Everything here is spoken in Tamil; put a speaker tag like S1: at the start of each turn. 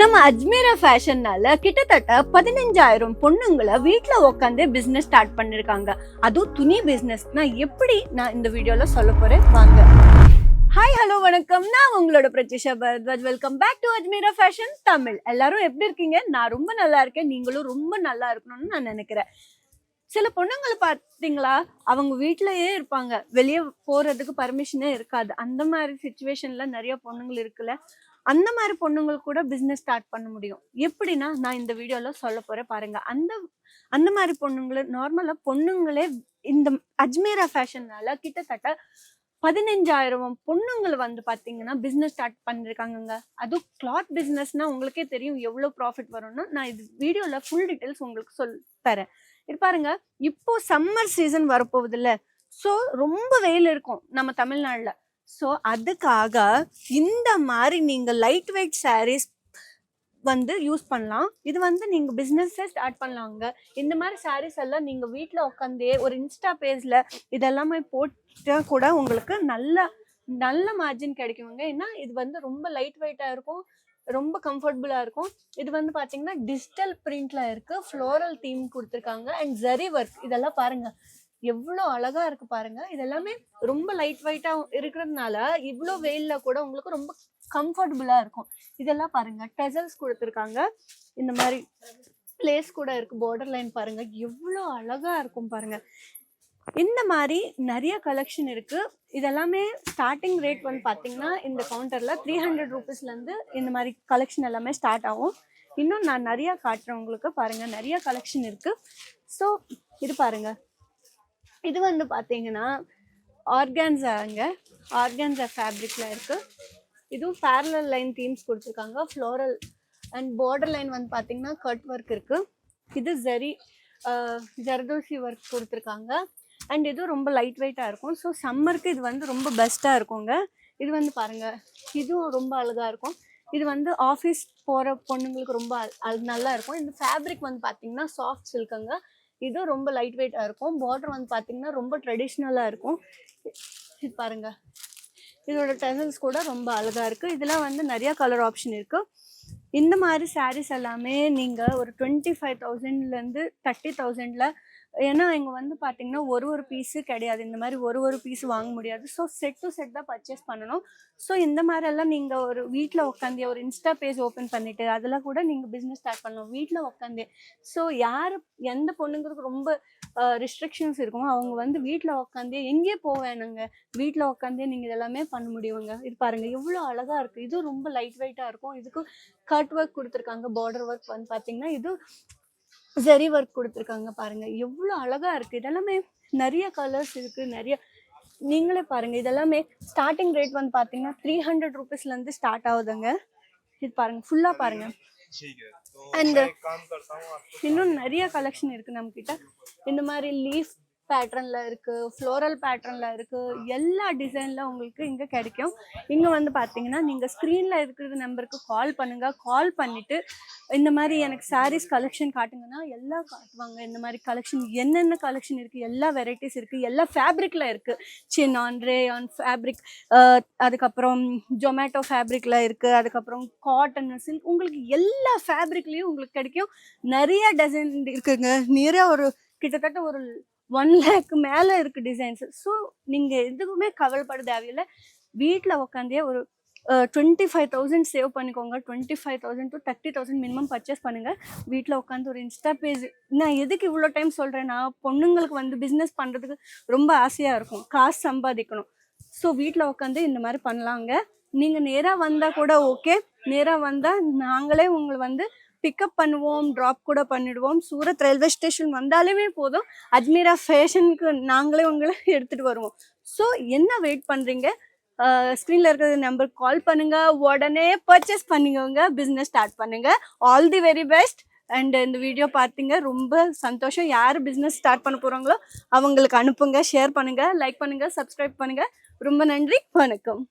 S1: நம்ம அஜ்மீரா ஃபேஷன்னால கிட்டத்தட்ட பதினஞ்சாயிரம் பொண்ணுங்களை வீட்டில் உட்காந்து பிஸ்னஸ் ஸ்டார்ட் பண்ணியிருக்காங்க அதுவும் துணி பிஸ்னஸ் நான் எப்படி நான் இந்த வீடியோவில் சொல்ல போகிறேன் வாங்க. ஹாய் ஹலோ வணக்கம். நான் உங்களோட Pratyusha Bharadwaj. Welcome back to Ajmera fashion Tamil. எல்லாரும் எப்படி இருக்கீங்க? நான் ரொம்ப நல்லா இருக்கேன். நீங்களும் ரொம்ப நல்லா இருக்கணும்னு நான் நினைக்கிறேன். சில பொண்ணுங்களை பார்த்தீங்களா? அவங்க வீட்டிலயே இருப்பாங்க. வெளியே போறதுக்கு பர்மிஷனே இருக்காது. அந்த மாதிரி சுச்சுவேஷன்ல நிறைய பொண்ணுங்கள் இருக்குல்ல. அந்த மாதிரி பொண்ணுங்களுக்கு கூட பிஸ்னஸ் ஸ்டார்ட் பண்ண முடியும். எப்படின்னா நான் இந்த வீடியோல சொல்ல போறேன் பாருங்க. அந்த அந்த மாதிரி பொண்ணுங்களை நார்மலா பொண்ணுங்களே இந்த அஜ்மீரா ஃபேஷன்னால கிட்டத்தட்ட பதினஞ்சாயிரம் பொண்ணுங்களை வந்து பார்த்தீங்கன்னா பிஸ்னஸ் ஸ்டார்ட் பண்ணியிருக்காங்கங்க அதுவும் கிளாத் பிஸ்னஸ்னால் உங்களுக்கே தெரியும் எவ்வளோ ப்ராஃபிட் வரும்னு. நான் இது வீடியோவில் ஃபுல் டீட்டெயில்ஸ் உங்களுக்கு சொல் தரேன். இது பாருங்க இப்போ சம்மர் சீசன் வரப்போகுது இல்லை ஸோ ரொம்ப வெயில் இருக்கும் நம்ம தமிழ்நாட்டில். ஸோ அதுக்காக இந்த மாதிரி நீங்கள் லைட் வெயிட் சாரீஸ் வந்து யூஸ் பண்ணலாம். இது வந்து நீங்கள் பிசினஸே ஸ்டார்ட் பண்ணலாங்க இந்த மாதிரி சாரீஸ் எல்லாம் நீங்கள் வீட்டில் உட்காந்தே ஒரு இன்ஸ்டா பேஜில் இதெல்லாமே போட்டால் கூட உங்களுக்கு நல்ல நல்ல மார்ஜின் கிடைக்குங்க ஏன்னா இது வந்து ரொம்ப லைட் வெயிட்டாக இருக்கும் ரொம்ப கம்ஃபர்டபுளாக இருக்கும். இது வந்து பார்த்தீங்கன்னா டிஜிட்டல் பிரிண்டில் இருக்குது ஃப்ளோரல் தீம் கொடுத்துருக்காங்க. அண்ட் ஜரி ஒர்க் இதெல்லாம் பாருங்கள் எவ்வளோ அழகா இருக்கு பாருங்க. இதெல்லாமே ரொம்ப லைட் வெயிட்டா இருக்கிறதுனால இவ்வளோ வெயில்ல கூட உங்களுக்கு ரொம்ப கம்ஃபர்டபுளா இருக்கும். இதெல்லாம் பாருங்க. டெசல்ஸ் கொடுத்துருக்காங்க. இந்த மாதிரி பிளேஸ் கூட இருக்கு. பார்டர் லைன் பாருங்க. எவ்வளோ அழகா இருக்கும் பாருங்க. இந்த மாதிரி நிறைய கலெக்ஷன் இருக்கு. இதெல்லாமே ஸ்டார்டிங் ரேட் வந்து பார்த்தீங்கன்னா இந்த கவுண்டர்ல த்ரீ ஹண்ட்ரட் ருபீஸ்லேருந்து இந்த மாதிரி கலெக்ஷன் எல்லாமே ஸ்டார்ட் ஆகும். இன்னும் நான் நிறைய காட்டுறேன் உங்களுக்கு பாருங்க. நிறைய கலெக்ஷன் இருக்கு. ஸோ இது பாருங்க. இது வந்து பார்த்தீங்கன்னா ஆர்கான்ஸாங்க ஆர்கான்ஸா ஃபேப்ரிக்ல இருக்கு. இதுவும் பேரலல் லைன் தீம்ஸ் கொடுத்துருக்காங்க. ஃப்ளோரல் அண்ட் பார்டர் லைன் வந்து பார்த்தீங்கன்னா கட் ஒர்க் இருக்கு. இது ஜரி ஜர்தோசி ஒர்க் கொடுத்துருக்காங்க. அண்ட் இது ரொம்ப லைட் வெயிட்டாக இருக்கும். ஸோ சம்மருக்கு இது வந்து ரொம்ப பெஸ்ட்டாக இருக்குங்க. இது வந்து பாருங்கள் இதுவும் ரொம்ப அழகாக இருக்கும். இது வந்து ஆஃபீஸ் போகிற பொண்ணுங்களுக்கு ரொம்ப அழ- நல்லா இருக்கும். இந்த ஃபேப்ரிக் வந்து பார்த்தீங்கன்னா சாஃப்ட் சில்க்குங்க இது ரொம்ப லைட் வெயிட்டாக இருக்கும். பார்டர் வந்து பார்த்தீங்கன்னா ரொம்ப ட்ரெடிஷ்னலாக இருக்கும். இது பாருங்க. இதோட டெசல்ஸ் கூட ரொம்ப அழகாக இருக்குது இதெல்லாம் வந்து நிறையா கலர் ஆப்ஷன் இருக்குது இந்த மாதிரி சாரீஸ் எல்லாமே நீங்கள் ஒரு டுவெண்ட்டி ஃபைவ் தௌசண்ட்லேருந்து தேர்ட்டி தௌசண்டில் ஏன்னா இங்கே வந்து பார்த்தீங்கன்னா ஒரு ஒரு பீஸு கிடையாது. இந்த மாதிரி ஒரு ஒரு பீஸ் வாங்க முடியாது. ஸோ செட் டு செட் தான் பர்ச்சேஸ் பண்ணணும். ஸோ இந்த மாதிரி எல்லாம் ஒரு வீட்டில் உட்காந்து ஒரு இன்ஸ்டா பேஜ் ஓப்பன் பண்ணிவிட்டு அதெல்லாம் கூட நீங்கள் பிஸ்னஸ் ஸ்டார்ட் பண்ணலாம். வீட்டில் உட்காந்தே ஸோ யார் எந்த பொண்ணுங்களுக்கு ரொம்ப ரெஸ்ட்ரிக்ஷன்ஸ் இருக்குமோ அவங்க வந்து வீட்டில் உட்காந்தே எங்கேயே போவேனுங்க வீட்டில் உட்காந்தே நீங்கள் இதெல்லாமே பண்ண முடியுங்க. இது பாருங்கள் எவ்வளோ அழகாக இருக்குது இது ரொம்ப லைட் வெயிட்டாக இருக்கும். இதுக்கு கட் ஒர்க் கொடுத்துருக்காங்க பார்டர் ஒர்க் வந்து பார்த்தீங்கன்னா இது ஜெரி ஒர்க் கொடுத்துருக்காங்க பாருங்க. எவ்வளோ அழகாக இருக்குது இதெல்லாமே நிறைய கலர்ஸ் இருக்குது நிறைய நீங்களே பாருங்க. இதெல்லாமே ஸ்டார்டிங் ரேட் வந்து பார்த்தீங்கன்னா த்ரீ ஹண்ட்ரட் ருபீஸ்லேருந்து ஸ்டார்ட் ஆகுதுங்க. இது பாருங்கள் ஃபுல்லாக பாருங்க.
S2: அண்ட்
S1: இன்னும் நிறைய கலெக்ஷன் இருக்குது நம்மக்கிட்ட இந்த மாதிரி லீஃப் பேட்டர்ன்ல இருக்கு ஃப்ளோரல் பேட்டர்ன்ல இருக்கு எல்லா டிசைன்ல உங்களுக்கு இங்க கிடைக்கும். இங்க வந்து பாத்தீங்கன்னா நீங்க ஸ்க்ரீனில் இருக்கிற நம்பருக்கு கால் பண்ணுங்க. கால் பண்ணிட்டு இந்த மாதிரி எனக்கு சாரீஸ் கலெக்ஷன் காட்டுங்கன்னா எல்லாம் காட்டுவாங்க. இந்த மாதிரி கலெக்ஷன் என்னென்ன கலெக்ஷன் இருக்கு எல்லா வெரைட்டிஸ் இருக்கு எல்லா ஃபேப்ரிக்ல இருக்கு. ரே ஆன் ஃபேப்ரிக் அதுக்கப்புறம் ஜொமேட்டோ ஃபேப்ரிக்ல இருக்கு அதுக்கப்புறம் காட்டன் சில்க் உங்களுக்கு எல்லா ஃபேப்ரிக்லயும் உங்களுக்கு கிடைக்கும். நிறைய டிசைன் இருக்குங்க. நிறைய ஒரு கிட்டத்தட்ட ஒரு ஒன் லேக் மேலே இருக்கு டிசைன்ஸ் ஸோ நீங்கள் எதுக்குமே கவலைப்பட தேவையில்லை. வீட்டில் உட்காந்தே ஒரு டுவெண்ட்டி ஃபைவ் தௌசண்ட் சேவ் பண்ணிக்கோங்க. Twenty five thousand to thirty thousand minimum purchase பண்ணுங்கள் வீட்டில் உட்காந்து ஒரு இன்ஸ்டா பேஜ் நான் எதுக்கு இவ்வளோ டைம் சொல்கிறேன்னா பொண்ணுங்களுக்கு வந்து பிஸ்னஸ் பண்ணுறதுக்கு ரொம்ப ஆசையாக இருக்கும். காசு சம்பாதிக்கணும். ஸோ வீட்டில் உட்காந்து இந்த மாதிரி பண்ணலாங்க. நீங்கள் நேராக வந்தால் கூட ஓகே நேராக வந்தால் நாங்களே உங்களை வந்து பிக்கப் பண்ணுவோம் ட்ராப் கூட பண்ணிடுவோம். சூரத் ரயில்வே ஸ்டேஷன் வந்தாலுமே போதும். அஜ்மீரா ஃபேஷனுக்கு நாங்களே உங்களை எடுத்துகிட்டு வருவோம். ஸோ என்ன வெயிட் பண்ணுறீங்க ஸ்க்ரீனில் இருக்கிற நம்பருக்கு கால் பண்ணுங்கள் உடனே பர்ச்சேஸ் பண்ணிக்கோங்க. பிஸ்னஸ் ஸ்டார்ட் பண்ணுங்கள் all the very best and இந்த வீடியோ பார்த்தீங்க ரொம்ப சந்தோஷம். யார் பிஸ்னஸ் ஸ்டார்ட் பண்ண போகிறாங்களோ அவங்களுக்கு அனுப்புங்க ஷேர் பண்ணுங்கள் லைக் பண்ணுங்கள் சப்ஸ்கிரைப் பண்ணுங்கள் ரொம்ப நன்றி. வணக்கம்.